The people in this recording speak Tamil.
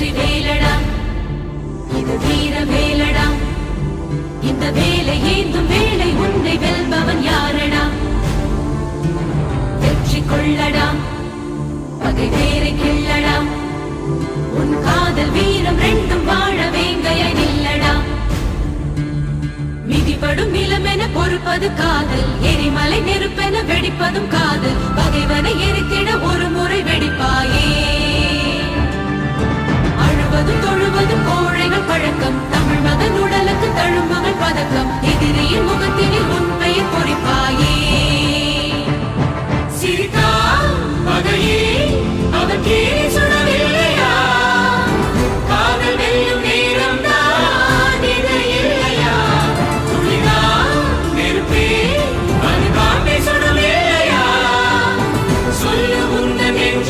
வெற்றி வேலடா இது வீர வேலடா இந்த வேலை ஏந்தும் வேலை உன்னை வெல்பவன் யாரடா வெற்றி கொள்ளடா பகை வேரை கிள்ளடா உன் காதல் வீரம் ரெண்டும் வாழ வேங்கைய நில்லடா மிதிபடும் நிலமென பொறுப்பது காதல். எரிமலை நெருப்பென வெடிப்பதும் காதல். பகைவனை எரி